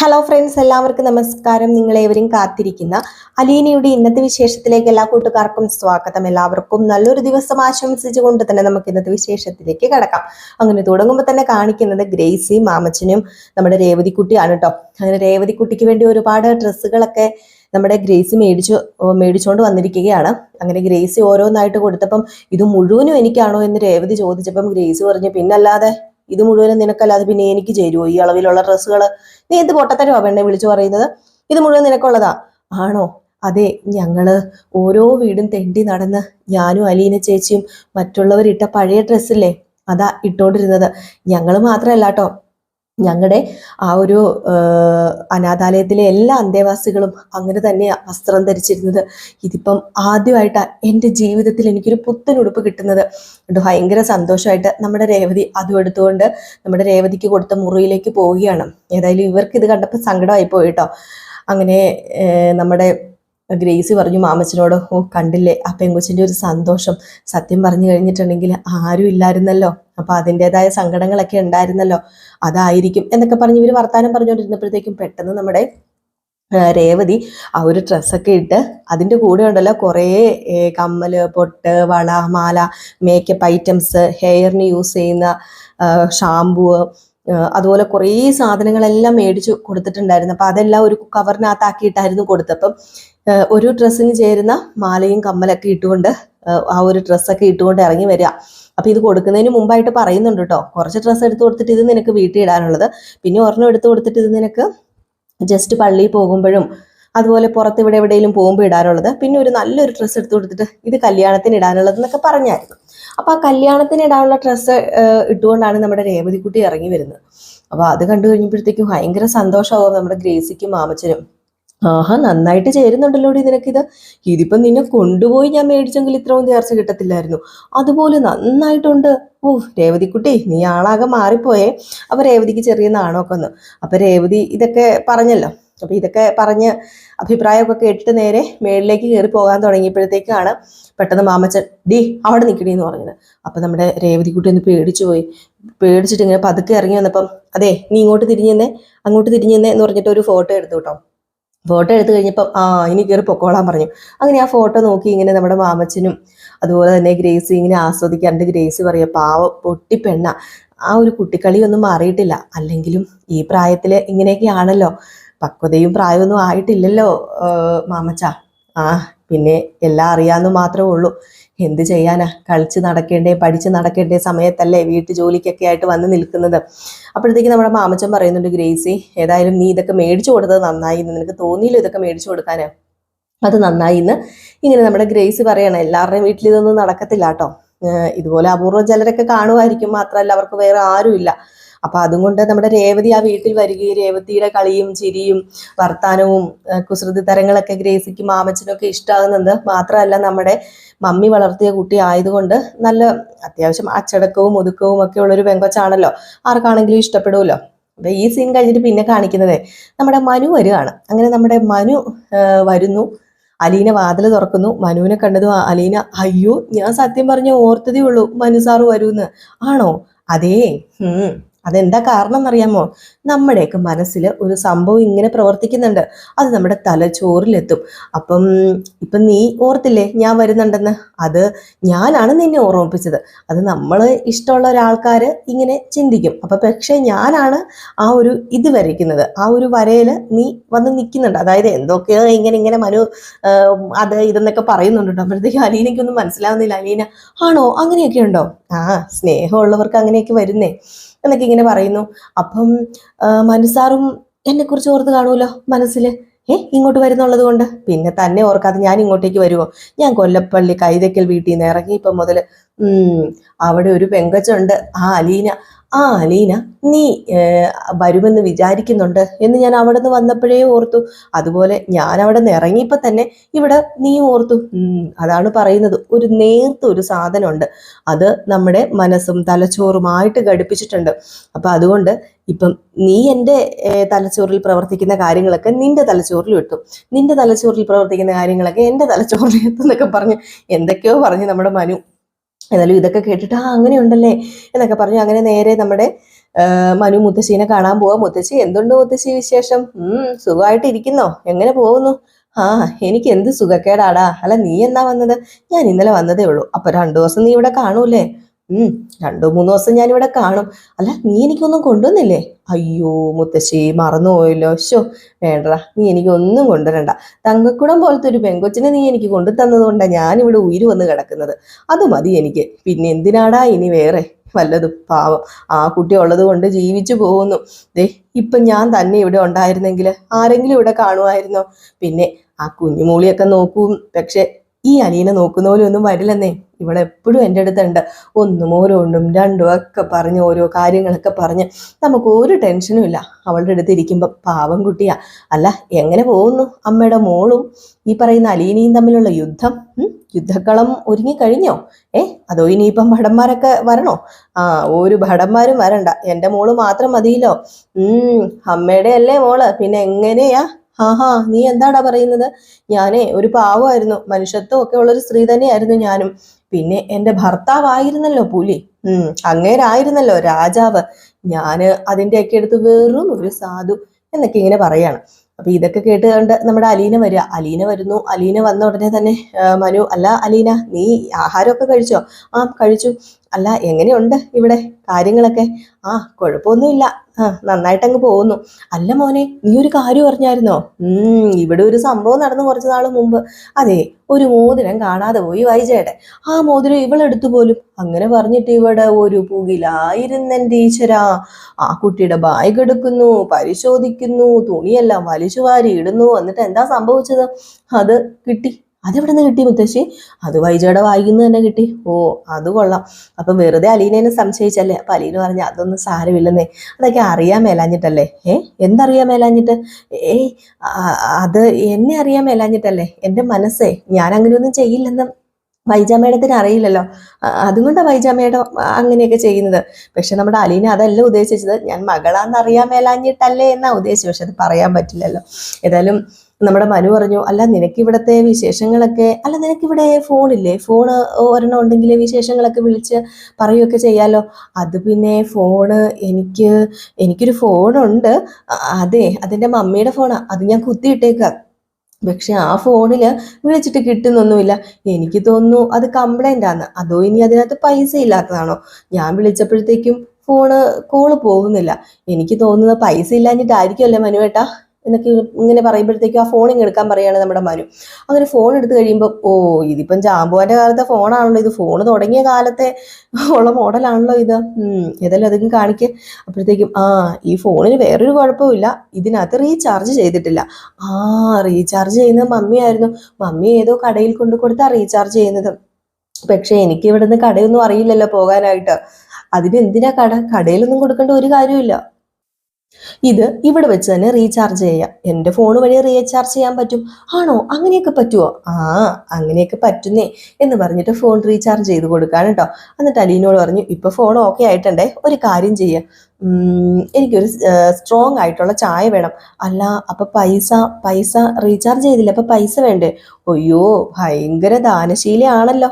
Hello friends എല്ലാവർക്കും നമസ്കാരം. നിങ്ങളേവരും കാത്തിരിക്കുന്ന അലീനയുടെ ഇന്നത്തെ വിശേഷത്തിലേക്ക് എല്ലാ കൂട്ടുകാർക്കും സ്വാഗതം. എല്ലാവർക്കും നല്ലൊരു ദിവസം ആശംസിച്ചുകൊണ്ട് തന്നെ നമുക്ക് ഇന്നത്തെ വിശേഷത്തിലേക്ക് കടക്കാം. അങ്ങനെ തുടങ്ങുമ്പോൾ തന്നെ കാണിക്കുന്നത് ഗ്രേസി മാമച്ചനും നമ്മുടെ രേവതിക്കുട്ടിയാണ് കേട്ടോ അങ്ങനെ രേവതിക്കുട്ടിക്ക് വേണ്ടി ഒരുപാട് ഡ്രസ്സുകളൊക്കെ നമ്മുടെ ഗ്രേസി മേടിച്ചു മേടിച്ചുകൊണ്ട് വന്നിരിക്കുകയാണ്. അങ്ങനെ ഗ്രേസി ഓരോന്നായിട്ട് കൊടുത്തപ്പം ഇത് മുഴുവനും എനിക്കാണോ എന്ന് രേവതി ചോദിച്ചപ്പം ഗ്രേസി പറഞ്ഞു പിന്നല്ലാതെ ഇത് മുഴുവനും നിനക്കല്ലാതെ പിന്നെ എനിക്ക് ചേരുവോ? ഈ അളവിലുള്ള ഡ്രസ്സുകൾ നീ എന്ത് പൊട്ടത്തരോ പെണ്ണെ വിളിച്ചു പറയുന്നത്? ഇത് മുഴുവൻ നിനക്കുള്ളതാ. ആണോ? അതെ ഞങ്ങൾ ഓരോ വീടും തെണ്ടി നടന്ന് ഞാനും അലീന ചേച്ചിയും മറ്റുള്ളവരിട്ട പഴയ ഡ്രസ്സില്ലേ? അതാ ഇട്ടോണ്ടിരുന്നത്. ഞങ്ങൾ മാത്രമല്ല കേട്ടോ ഞങ്ങളുടെ ആ ഒരു അനാഥാലയത്തിലെ എല്ലാ അന്തേവാസികളും അങ്ങനെ തന്നെയാണ് വസ്ത്രം ധരിച്ചിരുന്നത്. ഇതിപ്പം ആദ്യമായിട്ട് എന്റെ ജീവിതത്തിൽ എനിക്കൊരു പുത്തൻ ഉടുപ്പ് കിട്ടുന്നത്. അതുകൊണ്ട് ഭയങ്കര സന്തോഷമായിട്ട് നമ്മുടെ രേവതി അതും എടുത്തുകൊണ്ട് നമ്മുടെ രേവതിക്ക് കൊടുത്ത മുറിയിലേക്ക് പോവുകയാണ്. ഏതായാലും ഇവർക്ക് ഇത് കണ്ടപ്പോൾ സങ്കടമായി പോയിട്ടോ അങ്ങനെ നമ്മുടെ ഗ്രേസി പറഞ്ഞു മാമച്ചനോട് ഓ കണ്ടില്ലേ ആ പെങ്കൊച്ചിന്റെ ഒരു സന്തോഷം. സത്യം പറഞ്ഞു കഴിഞ്ഞിട്ടുണ്ടെങ്കിൽ ആരും ഇല്ലായിരുന്നല്ലോ. അപ്പോൾ അതിന്റെതായ സങ്കടങ്ങളൊക്കെ ഉണ്ടായിരുന്നല്ലോ. അതായിരിക്കും എന്നൊക്കെ പറഞ്ഞ് ഇവർ വർത്താനം പറഞ്ഞുകൊണ്ടിരുന്നപ്പോഴത്തേക്കും പെട്ടെന്ന് നമ്മുടെ രേവതി ആ ഒരു ഡ്രസ്സൊക്കെ ഇട്ട് അതിന്റെ കൂടെ ഉണ്ടല്ലോ കുറേ കമ്മൽ പൊട്ട് വള മാല മേക്കപ്പ് ഐറ്റംസ് ഹെയറിന് യൂസ് ചെയ്യുന്ന ഷാമ്പൂ അതുപോലെ കുറേ സാധനങ്ങളെല്ലാം മേടിച്ച് കൊടുത്തിട്ടുണ്ടായിരുന്നു. അപ്പം അതെല്ലാം ഒരു കവറിനകത്താക്കിയിട്ടായിരുന്നു കൊടുത്തപ്പം ഒരു ഡ്രസ്സിന് ചേരുന്ന മാലയും കമ്മലൊക്കെ ഇട്ടുകൊണ്ട് ആ, ഒരു ഡ്രസ്സൊക്കെ ഇട്ടുകൊണ്ട് ഇറങ്ങി വരിക. അപ്പൊ ഇത് കൊടുക്കുന്നതിന് മുമ്പായിട്ട് പറയുന്നുണ്ട് കേട്ടോ കുറച്ച് ഡ്രസ്സ് എടുത്ത് കൊടുത്തിട്ട് ഇത് നിനക്ക് വീട്ടിൽ ഇടാനുള്ളത്. പിന്നെ ഒരെണ്ണം എടുത്ത് കൊടുത്തിട്ട് ഇത് നിനക്ക് ജസ്റ്റ് പള്ളിയിൽ പോകുമ്പോഴും അതുപോലെ പുറത്ത് ഇവിടെ എവിടെയെങ്കിലും പോകുമ്പോൾ ഇടാനുള്ളത്. പിന്നെ ഒരു നല്ലൊരു ഡ്രസ്സ് എടുത്ത് കൊടുത്തിട്ട് ഇത് കല്യാണത്തിന് ഇടാനുള്ളത് എന്നൊക്കെ പറഞ്ഞായിരുന്നു. അപ്പൊ ആ കല്യാണത്തിന് ഇടാനുള്ള ഡ്രസ്സ് ഇട്ടുകൊണ്ടാണ് നമ്മുടെ രേവതിക്കുട്ടി ഇറങ്ങി വരുന്നത്. അപ്പോൾ അത് കണ്ടു കഴിഞ്ഞപ്പോഴത്തേക്കും ഭയങ്കര സന്തോഷമാവും. നമ്മുടെ ഗ്രേസിക്കും മാമച്ചനും ആഹാ നന്നായിട്ട് ചേരുന്നുണ്ടല്ലോ നിനക്കിത്. ഇതിപ്പം നിന്നെ കൊണ്ടുപോയി ഞാൻ മേടിച്ചെങ്കിൽ ഇത്രയും നേർച്ച കിട്ടത്തില്ലായിരുന്നു. അതുപോലെ നന്നായിട്ടുണ്ട്. ഓ രേവതിക്കുട്ടി നീ ആളാകെ മാറിപ്പോയേ. അപ്പൊ രേവതിക്ക് ചെറിയ നാണമൊക്കെ വന്നു. അപ്പൊ രേവതി ഇതൊക്കെ പറഞ്ഞല്ലോ. അപ്പൊ ഇതൊക്കെ പറഞ്ഞ് അഭിപ്രായമൊക്കെ കേട്ടിട്ട് നേരെ മേളിലേക്ക് കയറി പോകാൻ തുടങ്ങിയപ്പോഴത്തേക്കാണ് പെട്ടെന്ന് മാമച്ചൻ ഡി അവിടെ നിൽക്കണി എന്ന് പറഞ്ഞത്. അപ്പൊ നമ്മുടെ രേവതിക്കുട്ടി ഒന്ന് പേടിച്ചു പോയി. പേടിച്ചിട്ട് ഇങ്ങനെ പതുക്കെ ഇറങ്ങി വന്നപ്പം അതെ നീ ഇങ്ങോട്ട് തിരിഞ്ഞെന്നേ അങ്ങോട്ട് തിരിഞ്ഞെന്നേ എന്ന് പറഞ്ഞിട്ട് ഒരു ഫോട്ടോ എടുത്തു കേട്ടോ. ഫോട്ടോ എടുത്തു കഴിഞ്ഞപ്പോൾ ആ ഇനി കയറി പൊക്കോളാൻ പറഞ്ഞു. അങ്ങനെ ആ ഫോട്ടോ നോക്കി ഇങ്ങനെ നമ്മുടെ മാമച്ചനും അതുപോലെ തന്നെ ഗ്രേസ് ഇങ്ങനെ ആസ്വദിക്കാണ്ട് ഗ്രേസ് പറയുക പാവ പൊട്ടിപ്പെണ്ണ ആ ഒരു കുട്ടിക്കളിയൊന്നും മാറിയിട്ടില്ല. അല്ലെങ്കിലും ഈ പ്രായത്തിൽ ഇങ്ങനെയൊക്കെയാണല്ലോ. പക്വതയും പ്രായമൊന്നും ആയിട്ടില്ലല്ലോ മാമച്ച. ആ പിന്നെ എല്ലാം അറിയാമെന്ന് മാത്രമേ ഉള്ളൂ. എന്ത് ചെയ്യാനാ? കളിച്ച് നടക്കേണ്ടേ പഠിച്ച് നടക്കേണ്ടേ സമയത്തല്ലേ വീട്ടു ജോലിക്കൊക്കെ ആയിട്ട് വന്ന് നിൽക്കുന്നത്. അപ്പോഴത്തേക്ക് നമ്മുടെ മാമച്ചൻ പറയുന്നുണ്ട് ഗ്രേസി ഏതായാലും നീ ഇതൊക്കെ മേടിച്ചു കൊടുത്തത് നന്നായി എന്ന് നിനക്ക് തോന്നിയില്ല ഇതൊക്കെ മേടിച്ചു കൊടുക്കാനാ? അത് നന്നായി എന്ന് ഇങ്ങനെ നമ്മുടെ ഗ്രേസ് പറയണം എല്ലാവരുടെയും വീട്ടിൽ ഇതൊന്നും നടക്കത്തില്ല കേട്ടോ. ഇതുപോലെ അപൂർവം ചിലരൊക്കെ കാണുമായിരിക്കും. മാത്രമല്ല അവർക്ക് വേറെ ആരുമില്ല. അപ്പൊ അതുകൊണ്ട് നമ്മുടെ രേവതി ആ വീട്ടിൽ വരികയും രേവതിയുടെ കളിയും ചിരിയും വർത്താനവും കുസൃതി തരങ്ങളൊക്കെ ഗ്രേസിക്കും മാമച്ചനും ഒക്കെ ഇഷ്ടമാകുന്നത് മാത്രമല്ല നമ്മുടെ മമ്മി വളർത്തിയ കുട്ടി ആയതുകൊണ്ട് നല്ല അത്യാവശ്യം അച്ചടക്കവും ഒതുക്കവും ഒക്കെ ഉള്ളൊരു പെങ്കൊച്ചാണല്ലോ. ആർക്കാണെങ്കിലും ഇഷ്ടപ്പെടുമല്ലോ അപ്പൊ ഈ സീൻ കഴിഞ്ഞിട്ട് പിന്നെ കാണിക്കുന്നത് നമ്മുടെ മനു വരികയാണ്. അങ്ങനെ നമ്മുടെ മനു വരുന്നു. അലീന വാതിൽ തുറക്കുന്നു. മനുവിനെ കണ്ടതും അലീന അയ്യോ ഞാൻ സത്യം പറഞ്ഞ ഓർത്തതേ ഉള്ളൂ മനു സാറ് വരൂന്ന്. ആണോ? അതേ. അതെന്താ കാരണം എന്നറിയാമോ നമ്മുടെയൊക്കെ മനസ്സിൽ ഒരു സംഭവം ഇങ്ങനെ പ്രവർത്തിക്കുന്നുണ്ട്. അത് നമ്മുടെ തലച്ചോറിലെത്തും അപ്പം ഇപ്പം നീ ഓർത്തില്ലേ ഞാൻ വരുന്നുണ്ടെന്ന്? അത് ഞാനാണ് നിന്നെ ഓർമ്മിപ്പിച്ചത്. അത് നമ്മൾ ഇഷ്ടമുള്ള ഒരാൾക്കാർ ഇങ്ങനെ ചിന്തിക്കും. അപ്പൊ പക്ഷേ ഞാനാണ് ആ ഒരു ഇത് വരയ്ക്കുന്നത്. ആ ഒരു വരയിൽ നീ വന്ന് നിൽക്കുന്നുണ്ട്. അതായത് എന്തൊക്കെയോ ഇങ്ങനെ ഇങ്ങനെ മനു അത് ഇതെന്നൊക്കെ പറയുന്നുണ്ട് അപ്പോഴത്തേക്കും അലീനയ്ക്കൊന്നും മനസ്സിലാവുന്നില്ല. അലീന ആണോ? അങ്ങനെയൊക്കെ ഉണ്ടോ? ആ സ്നേഹമുള്ളവർക്ക് അങ്ങനെയൊക്കെ വരുന്നേ. എന്നൊക്കെ ഇങ്ങനെ പറയുന്നു. അപ്പം ആഹ് മനസ്സാറും എന്നെ കുറിച്ച് ഓർത്ത് കാണുമല്ലോ മനസ്സിൽ ഏ ഇങ്ങോട്ട് വരുന്നുള്ളത് കൊണ്ട്. പിന്നെ തന്നെ ഓർക്കാതെ ഞാൻ ഇങ്ങോട്ടേക്ക് വരുമോ ഞാൻ കൊല്ലപ്പള്ളി കൈതക്കൽ വീട്ടിൽ നിന്ന് ഇറങ്ങിയപ്പം മുതൽ അവിടെ ഒരു പെങ്കച്ചുണ്ട്. ആ അലീന ആ അലീന നീ വരുമെന്ന് വിചാരിക്കുന്നുണ്ട് എന്ന് ഞാൻ അവിടെ നിന്ന് വന്നപ്പോഴേ ഓർത്തു. അതുപോലെ ഞാൻ അവിടെ നിന്ന് ഇറങ്ങിയപ്പോൾ തന്നെ ഇവിടെ നീ ഓർത്തു. അതാണ് പറയുന്നത്. ഒരു നേർത്ത ഒരു സാധനമുണ്ട്. അത് നമ്മുടെ മനസ്സും തലച്ചോറുമായിട്ട് ഘടിപ്പിച്ചിട്ടുണ്ട്. അപ്പം അതുകൊണ്ട് ഇപ്പം നീ എന്റെ തലച്ചോറിൽ പ്രവർത്തിക്കുന്ന കാര്യങ്ങളൊക്കെ നിന്റെ തലച്ചോറിൽ എത്തും നിന്റെ തലച്ചോറിൽ പ്രവർത്തിക്കുന്ന കാര്യങ്ങളൊക്കെ എന്റെ തലച്ചോറിൽ എത്തും എന്നൊക്കെ പറഞ്ഞ് എന്തൊക്കെയോ പറഞ്ഞ് നമ്മുടെ മനു ഏതായാലും ഇതൊക്കെ കേട്ടിട്ട് ആ അങ്ങനെ ഉണ്ടല്ലേ എന്നൊക്കെ പറഞ്ഞു. അങ്ങനെ നേരെ നമ്മുടെ മനു മുത്തശ്ശീനെ കാണാൻ പോവാ. മുത്തശ്ശി എന്തുണ്ട് മുത്തശ്ശി വിശേഷം? ഉം സുഖമായിട്ട് ഇരിക്കുന്നോ എങ്ങനെ പോകുന്നു? ആ എനിക്ക് എന്ത് സുഖക്കേടാടാ. അല്ല നീ എന്നാ വന്നത്? ഞാൻ ഇന്നലെ വന്നതേ ഉള്ളൂ. അപ്പൊ രണ്ടു ദിവസം നീ ഇവിടെ കാണൂലേ രണ്ടു മൂന്ന് ദിവസം ഞാൻ ഇവിടെ കാണും. അല്ല നീ എനിക്കൊന്നും കൊണ്ടുവന്നില്ലേ? അയ്യോ മുത്തശ്ശി മറന്നുപോയല്ലോ. ശോ വേണ്ട നീ എനിക്കൊന്നും കൊണ്ടുവരണ്ട. തങ്കക്കുടം പോലത്തെ ഒരു പെങ്കൊച്ചിനെ നീ എനിക്ക് കൊണ്ടു തന്നതുകൊണ്ടാണ് ഞാനിവിടെ ഉയിര് വന്ന് കിടക്കുന്നത്. അത് മതി എനിക്ക്. പിന്നെ എന്തിനാടാ ഇനി വേറെ? വല്ലതും പാവം. ആ കുട്ടി ഉള്ളത് കൊണ്ട് ജീവിച്ചു പോകുന്നു. ദേ ഇപ്പൊ ഞാൻ തന്നെ ഇവിടെ ഉണ്ടായിരുന്നെങ്കിൽ ആരെങ്കിലും ഇവിടെ കാണുമായിരുന്നോ? പിന്നെ ആ കുഞ്ഞുമൂളിയൊക്കെ നോക്കും. പക്ഷെ ഈ അനിയനെ നോക്കുന്ന പോലെ ഒന്നും വരില്ലെന്നേ. ഇവിടെ എപ്പോഴും എന്റെ അടുത്തുണ്ട്. ഒന്നും ഓരോണ്ടും രണ്ടും ഒക്കെ പറഞ്ഞ് ഓരോ കാര്യങ്ങളൊക്കെ പറഞ്ഞ് നമുക്ക് ഒരു ടെൻഷനും ഇല്ല. അവളുടെ അടുത്ത് ഇരിക്കുമ്പോൾ പാവം കുട്ടിയാ. അല്ല എങ്ങനെ പോകുന്നു അമ്മയുടെ മോളും ഈ പറയുന്ന അലീനയും തമ്മിലുള്ള യുദ്ധം? യുദ്ധക്കളം ഒരുങ്ങി കഴിഞ്ഞോ? ഏ അതോ ഇനിയിപ്പം ഭടന്മാരൊക്കെ വരണോ? ആ ഒരു ഭടന്മാരും വരണ്ട. എന്റെ മോൾ മാത്രം മതിയല്ലോ. അമ്മയുടെ അല്ലേ മോൾ? പിന്നെ എങ്ങനെയാ? ആഹാ നീ എന്താടാ പറയുന്നത്? ഞാനേ ഒരു പാവമായിരുന്നു. മനുഷ്യത്വം ഒക്കെ ഉള്ളൊരു സ്ത്രീ തന്നെയായിരുന്നു ഞാനും. പിന്നെ എന്റെ ഭർത്താവായിരുന്നല്ലോ പുലി. ഉം അങ്ങേരായിരുന്നല്ലോ രാജാവ്. ഞാൻ അതിന്റെയൊക്കെ എടുത്ത് വെറും ഒരു സാധു എന്നൊക്കെ ഇങ്ങനെ പറയാണ്. അപ്പൊ ഇതൊക്കെ കേട്ട് കണ്ട് നമ്മുടെ അലീന വരിക. അലീന വരുന്നു. അലീന വന്ന ഉടനെ തന്നെ മനു അല്ല അലീന നീ ആഹാരമൊക്കെ കഴിച്ചോ? ആ കഴിച്ചു. അല്ല എങ്ങനെയുണ്ട് ഇവിടെ കാര്യങ്ങളൊക്കെ? ആ കുഴപ്പമൊന്നുമില്ല. ആ നന്നായിട്ടങ്ങ് പോകുന്നു. അല്ല മോനെ നീ ഒരു കാര്യം അറിഞ്ഞായിരുന്നോ? ഇവിടെ ഒരു സംഭവം നടന്നു കുറച്ച് നാൾ മുമ്പ്. അതെ ഒരു മോതിരം കാണാതെ പോയി വൈജയുടെ. ആ മോതിരം ഇവളെടുത്തു പോലും. അങ്ങനെ പറഞ്ഞിട്ട് ഇവിടെ ഒരു പുകിലായിരുന്നൻ ടീച്ചര ആ കുട്ടിയുടെ ബാഗ് എടുക്കുന്നു പരിശോധിക്കുന്നു തുണിയെല്ലാം വലിച്ചു വാരി ഇടുന്നു. എന്നിട്ട് എന്താ സംഭവിച്ചത്? അത് കിട്ടി. അതെവിടെ നിന്ന് കിട്ടി മുത്തശ്ശി? അത് വൈജയുടെ വായിന്ന് തന്നെ കിട്ടി. ഓ അത് കൊള്ളാം. അപ്പം വെറുതെ അലീനേനെ സംശയിച്ചല്ലേ? അപ്പം അലീന പറഞ്ഞ അതൊന്നും സാരമില്ലെന്നേ. അതൊക്കെ അറിയാൻ മേലാഞ്ഞിട്ടല്ലേ? ഏ എന്തറിയാൻ മേലാഞ്ഞിട്ട്? ഏയ് അത് എന്നെ അറിയാൻ മേലാഞ്ഞിട്ടല്ലേ? എന്റെ മനസ്സേ ഞാൻ അങ്ങനെയൊന്നും ചെയ്യില്ലെന്ന് വൈജാമേടത്തിന് അറിയില്ലല്ലോ. അതുകൊണ്ടാണ് വൈജാമേടം അങ്ങനെയൊക്കെ ചെയ്യുന്നത്. പക്ഷെ നമ്മുടെ അലീന അതല്ല ഉദ്ദേശിച്ചത്. ഞാൻ മകളാന്ന് അറിയാൻ മേലാഞ്ഞിട്ടല്ലേ എന്നാ ഉദ്ദേശിച്ചത്. പക്ഷെ അത് പറയാൻ പറ്റില്ലല്ലോ. ഏതായാലും നമ്മുടെ മനു പറഞ്ഞു അല്ല നിനക്ക് ഇവിടുത്തെ വിശേഷങ്ങളൊക്കെ അല്ല നിനക്കിവിടെ ഫോണില്ലേ? ഫോണ് ഒരെണ്ണം ഉണ്ടെങ്കിൽ വിശേഷങ്ങളൊക്കെ വിളിച്ച് പറയുകയൊക്കെ ചെയ്യാലോ? അത് പിന്നെ ഫോണ് എനിക്ക് എനിക്കൊരു ഫോണുണ്ട്. അതെ അതെന്റെ മമ്മിയുടെ ഫോണാണ് അത് ഞാൻ കുത്തിയിട്ടേക്കാം. പക്ഷെ ആ ഫോണിൽ വിളിച്ചിട്ട് കിട്ടുന്നൊന്നുമില്ല. എനിക്ക് തോന്നുന്നു അത് കംപ്ലൈന്റ് ആണ് അതോ ഇനി അതിനകത്ത് പൈസ ഇല്ലാത്തതാണോ? ഞാൻ വിളിച്ചപ്പോഴത്തേക്കും ഫോണ് കോൾ പോകുന്നില്ല. എനിക്ക് തോന്നുന്നത് പൈസ ഇല്ലാഞ്ഞിട്ടായിരിക്കുമല്ലേ മനുവേട്ടാ എന്നൊക്കെ ഇങ്ങനെ പറയുമ്പോഴത്തേക്കും ആ ഫോൺ ഇങ്ങനെ എടുക്കാൻ പറയാണ് നമ്മുടെ മനു. അങ്ങനെ ഫോൺ എടുത്തു കഴിയുമ്പോൾ ഓ ഇതിപ്പം ജാമ്പുവാന്റെ കാലത്തെ ഫോണാണല്ലോ ഇത് ഫോൺ തുടങ്ങിയ കാലത്തെ ഉള്ള മോഡലാണല്ലോ ഇത്. ഏതായാലും അതൊക്കെ കാണിക്കുക അപ്പോഴത്തേക്കും ആ ഈ ഫോണിന് വേറൊരു കുഴപ്പമില്ല. ഇതിനകത്ത് റീചാർജ് ചെയ്തിട്ടില്ല. ആ റീചാർജ് ചെയ്യുന്നത് മമ്മിയായിരുന്നു മമ്മി ഏതോ കടയിൽ കൊണ്ടു കൊടുത്താ റീചാർജ് ചെയ്യുന്നത്. പക്ഷേ എനിക്ക് ഇവിടുന്ന് കടയൊന്നും അറിയില്ലല്ലോ പോകാനായിട്ട്. അതിന് എന്തിനാ കട? കടയിലൊന്നും കൊടുക്കേണ്ട ഒരു കാര്യമില്ല ഇത് ഇവിടെ വെച്ച് തന്നെ റീചാർജ് ചെയ്യാം. എന്റെ ഫോൺ വഴി റീചാർജ് ചെയ്യാൻ പറ്റും. ആണോ? അങ്ങനെയൊക്കെ പറ്റുമോ ആ അങ്ങനെയൊക്കെ പറ്റുന്നേ എന്ന് പറഞ്ഞിട്ട് ഫോൺ റീചാർജ് ചെയ്ത് കൊടുക്കാൻ കേട്ടോ എന്നിട്ട് അലീനോട് പറഞ്ഞു ഇപ്പൊ ഫോൺ ഓക്കെ ആയിട്ടുണ്ടേ? ഒരു കാര്യം ചെയ്യുക എനിക്കൊരു സ്ട്രോങ് ആയിട്ടുള്ള ചായ വേണം. അല്ല അപ്പൊ പൈസ പൈസ റീചാർജ് ചെയ്തില്ല അപ്പൊ പൈസ വേണ്ടേ? അയ്യോ ഭയങ്കര ദാനശീലയാണല്ലോ.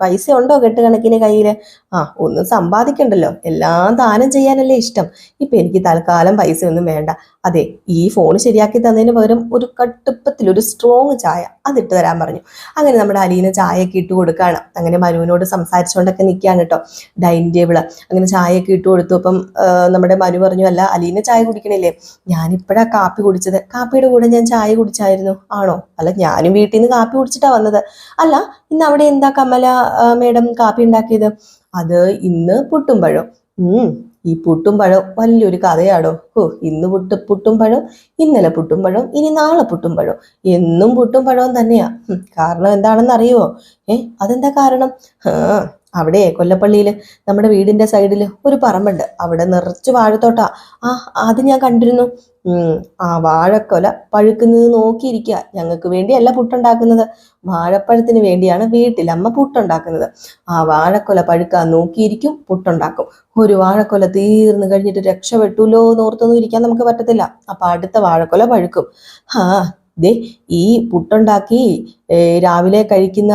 പൈസ ഉണ്ടോ കെട്ടുകണക്കിന് കയ്യിൽ? ആ ഒന്നും സമ്പാദിക്കണ്ടല്ലോ. എല്ലാം ദാനം ചെയ്യാനല്ലേ ഇഷ്ടം. ഇപ്പൊ എനിക്ക് തൽക്കാലം പൈസ ഒന്നും വേണ്ട. അതെ ഈ ഫോൺ ശരിയാക്കി തന്നതിന് പകരം ഒരു കട്ടുപ്പത്തിൽ ഒരു സ്ട്രോങ് ചായ അതിട്ട് തരാൻ പറഞ്ഞു. അങ്ങനെ നമ്മുടെ അലീന ചായയൊക്കെ ഇട്ട് കൊടുക്കുകയാണ് അങ്ങനെ മനുവിനോട് സംസാരിച്ചുകൊണ്ടൊക്കെ നിൽക്കുകയാണ് കേട്ടോ. ഡൈനിങ് ടേബിൾ അങ്ങനെ ചായയൊക്കെ ഇട്ട് കൊടുത്തു. അപ്പം നമ്മുടെ മനു പറഞ്ഞു അല്ല അലീന ചായ കുടിക്കണില്ലേ? ഞാനിപ്പോഴാ കാപ്പി കുടിച്ചത്. കാപ്പിയുടെ കൂടെ ഞാൻ ചായ കുടിച്ചായിരുന്നു. ആണോ? അല്ല ഞാനും വീട്ടിൽ നിന്ന് കാപ്പി കുടിച്ചിട്ടാ വന്നത്. അല്ല ഇന്ന് അവിടെ എന്താ കമല മേഡം കാപ്പി ഉണ്ടാക്കിയത്? അത് ഇന്ന് പുട്ടും ഈ പുട്ടും പഴം വലിയൊരു കഥയാടോ? ഓ ഇന്ന് പുട്ട് പുട്ടും പഴം ഇന്നലെ പുട്ടും പഴം ഇനി നാളെ പുട്ടും പഴം എന്നും പുട്ടും പഴവും തന്നെയാ. കാരണം എന്താണെന്ന് അറിയുമോ ഏ അതെന്താ കാരണം? അവിടെ കൊല്ലപ്പള്ളിയിൽ നമ്മുടെ വീടിന്റെ സൈഡിൽ ഒരു പറമ്പുണ്ട്. അവിടെ നിറച്ച് വാഴത്തോട്ട. ആ അത് ഞാൻ കണ്ടിരുന്നു. ആ വാഴക്കൊല പഴുക്കുന്നത് നോക്കിയിരിക്കുക ഞങ്ങൾക്ക് വേണ്ടിയല്ല പുട്ടുണ്ടാക്കുന്നത്. വാഴപ്പഴത്തിന് വേണ്ടിയാണ് വീട്ടിൽ അമ്മ പുട്ടുണ്ടാക്കുന്നത്. ആ വാഴക്കൊല പഴുക്കാൻ നോക്കിയിരിക്കും പുട്ടുണ്ടാക്കും. ഒരു വാഴക്കൊല തീർന്നു കഴിഞ്ഞിട്ട് രക്ഷപ്പെട്ടുല്ലോ എന്ന് ഓർത്തൊന്നും ഇരിക്കാൻ നമുക്ക് പറ്റത്തില്ല. അപ്പൊ അടുത്ത വാഴക്കൊല പഴുക്കും. ആ ദേ ഈ പുട്ടുണ്ടാക്കി രാവിലെ കഴിക്കുന്ന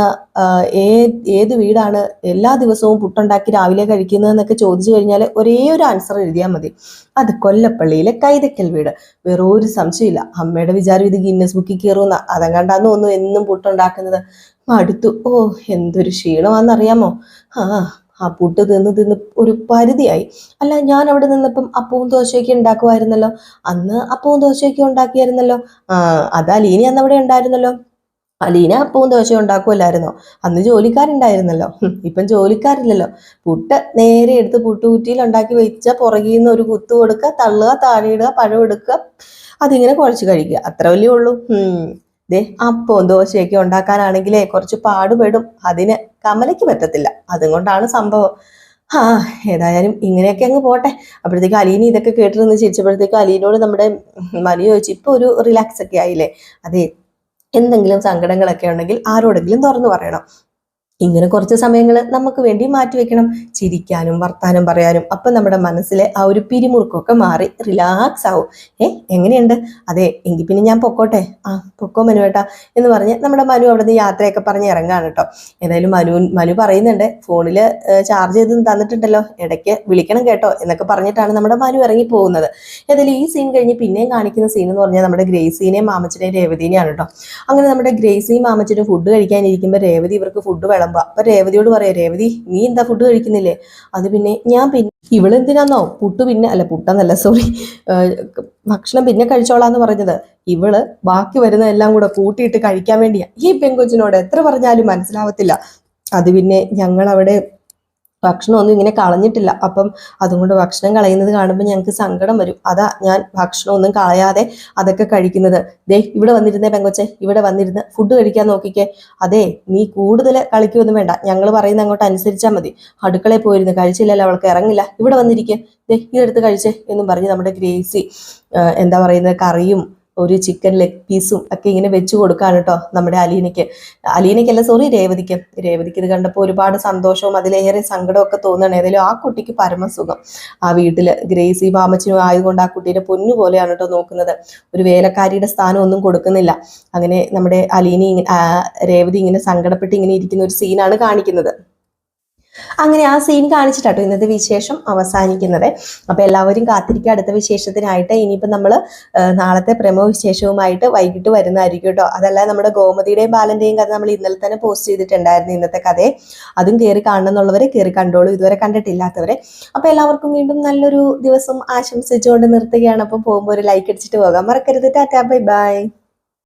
ഏ- ഏത് വീടാണ് എല്ലാ ദിവസവും പുട്ടുണ്ടാക്കി രാവിലെ കഴിക്കുന്നതെന്നൊക്കെ ചോദിച്ചു കഴിഞ്ഞാൽ ഒരേ ഒരു ആൻസർ എഴുതിയാൽ മതി. അത് കൊല്ലപ്പള്ളിയിലെ കൈതക്കൽ വീട്. വേറെ ഒരു സംശയമില്ല. അമ്മയുടെ വിചാരം ഇത് ഗിന്നസ് ബുക്കിൽ കയറുന്ന അതങ്ങാണ്ടാന്ന് ഒന്നും എന്നും പുട്ടുണ്ടാക്കുന്നത്. മടുത്തു. ഓ എന്തൊരു ക്ഷീണമാണെന്നറിയാമോ? ആ ആ പുട്ട് തിന്ന് തിന്ന് ഒരു പരിധിയായി. അല്ല ഞാൻ അവിടെ നിന്നപ്പം അപ്പവും ദോശയൊക്കെ ഉണ്ടാക്കുമായിരുന്നല്ലോ? അന്ന് അപ്പവും ദോശയൊക്കെ ഉണ്ടാക്കിയായിരുന്നല്ലോ? അതാ അലീന അന്ന് അവിടെ ഉണ്ടായിരുന്നല്ലോ? അലീന അപ്പവും ദോശയും ഉണ്ടാക്കുമല്ലായിരുന്നോ അന്ന് ജോലിക്കാരുണ്ടായിരുന്നല്ലോ? ഇപ്പം ജോലിക്കാരില്ലല്ലോ. പുട്ട് നേരെ എടുത്ത് പുട്ടുകുറ്റിയിൽ ഉണ്ടാക്കി വെച്ച പുറകിൽ നിന്ന് ഒരു കുത്തു കൊടുക്കുക തള്ളുക ഇടുക പഴം എടുക്കുക അതിങ്ങനെ കുഴച്ച് കഴിക്കുക. അത്ര വലിയ ഉള്ളൂ. ദേ അപ്പവും ദോശയൊക്കെ ഉണ്ടാക്കാനാണെങ്കിലേ കുറച്ച് പാടുപെടും. അതിന് കമലയ്ക്ക് പറ്റത്തില്ല. അതുകൊണ്ടാണ് സംഭവം. ആ ഏതായാലും ഇങ്ങനെയൊക്കെ അങ്ങ് പോട്ടെ. അപ്പോഴത്തേക്ക് അലീന ഇതൊക്കെ കേട്ടിരുന്ന് ചിരിച്ചപ്പോഴത്തേക്ക് അലീനോട് നമ്മുടെ മനു ചോദിച്ചു ഇപ്പൊ ഒരു റിലാക്സ് ഒക്കെ ആയില്ലേ? അതെ എന്തെങ്കിലും സങ്കടങ്ങളൊക്കെ ഉണ്ടെങ്കിൽ ആരോടെങ്കിലും തുറന്നു പറയണം. ഇങ്ങനെ കുറച്ച് സമയങ്ങൾ നമുക്ക് വേണ്ടി മാറ്റിവെക്കണം ചിരിക്കാനും വർത്താനം പറയാനും അപ്പം നമ്മുടെ മനസ്സിലെ ആ ഒരു പിരിമുറുക്കമൊക്കെ മാറി റിലാക്സ് ആവും. ഏ എങ്ങനെയുണ്ട്? അതെ എങ്കിൽ പിന്നെ ഞാൻ പൊക്കോട്ടെ. ആ പൊക്കോ മനു ഏട്ടാ എന്ന് പറഞ്ഞ് നമ്മുടെ മനു അവിടെ യാത്രയൊക്കെ പറഞ്ഞ് ഇറങ്ങാണ് കേട്ടോ. ഏതായാലും മനു മനു പറയുന്നുണ്ട് ഫോണിൽ ചാർജ് ചെയ്ത് തന്നിട്ടുണ്ടല്ലോ. ഇടയ്ക്ക് വിളിക്കണം കേട്ടോ എന്നൊക്കെ പറഞ്ഞിട്ടാണ് നമ്മുടെ മനു ഇറങ്ങി പോകുന്നത്. ഏതായാലും ഈ സീൻ കഴിഞ്ഞ് പിന്നെയും കാണിക്കുന്ന സീൻ എന്ന് പറഞ്ഞാൽ നമ്മുടെ ഗ്രേസീനെയും മാമച്ചനെയും രേവതിനെയാണ് കേട്ടോ. അങ്ങനെ നമ്മുടെ ഗ്രേസിയും മാമച്ചനും ഫുഡ് കഴിക്കാനിരിക്കുമ്പോൾ രേവതി ഇവർക്ക് ഫുഡ് വിളമ്പുക അപ്പൊ രേവതിയോട് പറയാം രേവതി നീ എന്താ ഫുഡ് കഴിക്കുന്നില്ലേ? അത് പിന്നെ ഞാൻ പിന്നെ ഇവളെന്തിനാന്നോ? പുട്ട് പിന്നെ അല്ല പുട്ടെന്നല്ല സോറി ഭക്ഷണം പിന്നെ കഴിച്ചോളാന്ന് പറഞ്ഞത്. ഇവൾ ബാക്കി വരുന്നതെല്ലാം കൂടെ കൂട്ടിയിട്ട് കഴിക്കാൻ വേണ്ടിയാ. ഈ പെങ്കൊച്ചിനോട് എത്ര പറഞ്ഞാലും മനസ്സിലാവത്തില്ല. അത് പിന്നെ ഞങ്ങൾ അവിടെ ഭക്ഷണമൊന്നും ഇങ്ങനെ കളഞ്ഞിട്ടില്ല. അപ്പം അതുകൊണ്ട് ഭക്ഷണം കളയുന്നത് കാണുമ്പോൾ ഞങ്ങൾക്ക് സങ്കടം വരും. അതാ ഞാൻ ഭക്ഷണമൊന്നും കളയാതെ അതൊക്കെ കഴിക്കുന്നത്. ദേ ഇവിടെ വന്നിരുന്നേ പെങ്കൊച്ചെ ഇവിടെ വന്നിരുന്ന് ഫുഡ് കഴിക്കാൻ നോക്കിക്കേ. അതെ നീ കൂടുതൽ കളിക്കുമൊന്നും വേണ്ട. ഞങ്ങൾ പറയുന്ന അങ്ങോട്ട് അനുസരിച്ചാൽ മതി. അടുക്കളയിൽ പോയിരുന്നു. കഴിച്ചില്ലല്ലോ അവൾക്ക് ഇറങ്ങില്ല. ഇവിടെ വന്നിരിക്കേ. ദേ ഇതെടുത്ത് കഴിച്ചേ എന്നും പറഞ്ഞ് നമ്മുടെ ഗ്രേസി എന്താ പറയുന്നത് കറിയും ഒരു ചിക്കൻ ലെഗ് പീസും ഒക്കെ ഇങ്ങനെ വെച്ച് കൊടുക്കാണ് കേട്ടോ നമ്മുടെ അലീനയ്ക്ക്. അലീനയ്ക്കല്ല സോറി രേവതിക്ക്. രേവതിക്ക് ഇത് കണ്ടപ്പോൾ ഒരുപാട് സന്തോഷവും അതിലേറെ സങ്കടവും ഒക്കെ തോന്നുകയാണ്. ഏതായാലും ആ കുട്ടിക്ക് പരമസുഖം. ആ വീട്ടിൽ ഗ്രേസി മാമച്ചനും ആയതുകൊണ്ട് ആ കുട്ടീനെ പൊന്നു പോലെയാണ് കേട്ടോ നോക്കുന്നത്. ഒരു വേലക്കാരിയുടെ സ്ഥാനം ഒന്നും കൊടുക്കുന്നില്ല. അങ്ങനെ നമ്മുടെ അലീന രേവതി ഇങ്ങനെ സങ്കടപ്പെട്ട് ഇങ്ങനെ ഇരിക്കുന്ന ഒരു സീനാണ് കാണിക്കുന്നത്. അങ്ങനെ ആ സീൻ കാണിച്ചിട്ടാട്ടോ ഇന്നത്തെ വിശേഷം അവസാനിക്കുന്നത്. അപ്പൊ എല്ലാവരും കാത്തിരിക്കുക. അടുത്ത വിശേഷത്തിനായിട്ട് ഇനിയിപ്പോൾ നമ്മൾ നാളത്തെ പ്രമോ വിശേഷവുമായിട്ട് വൈകിട്ട് വരുന്നതായിരിക്കും കേട്ടോ അതല്ല നമ്മുടെ ഗോമതിയുടെയും ബാലന്റെയും കഥ നമ്മൾ ഇന്നലെ തന്നെ പോസ്റ്റ് ചെയ്തിട്ടുണ്ടായിരുന്നു ഇന്നത്തെ കഥയെ. അതും കയറി കാണണമെന്നുള്ളവരെ കയറി കണ്ടോളൂ. ഇതുവരെ കണ്ടിട്ടില്ലാത്തവരെ. അപ്പൊ എല്ലാവർക്കും വീണ്ടും നല്ലൊരു ദിവസം ആശംസിച്ചുകൊണ്ട് നിർത്തുകയാണ്. അപ്പം പോകുമ്പോൾ ഒരു ലൈക്ക് അടിച്ചിട്ട് പോകാം. മറക്കരുത്. ടാറ്റാ. Bye bye.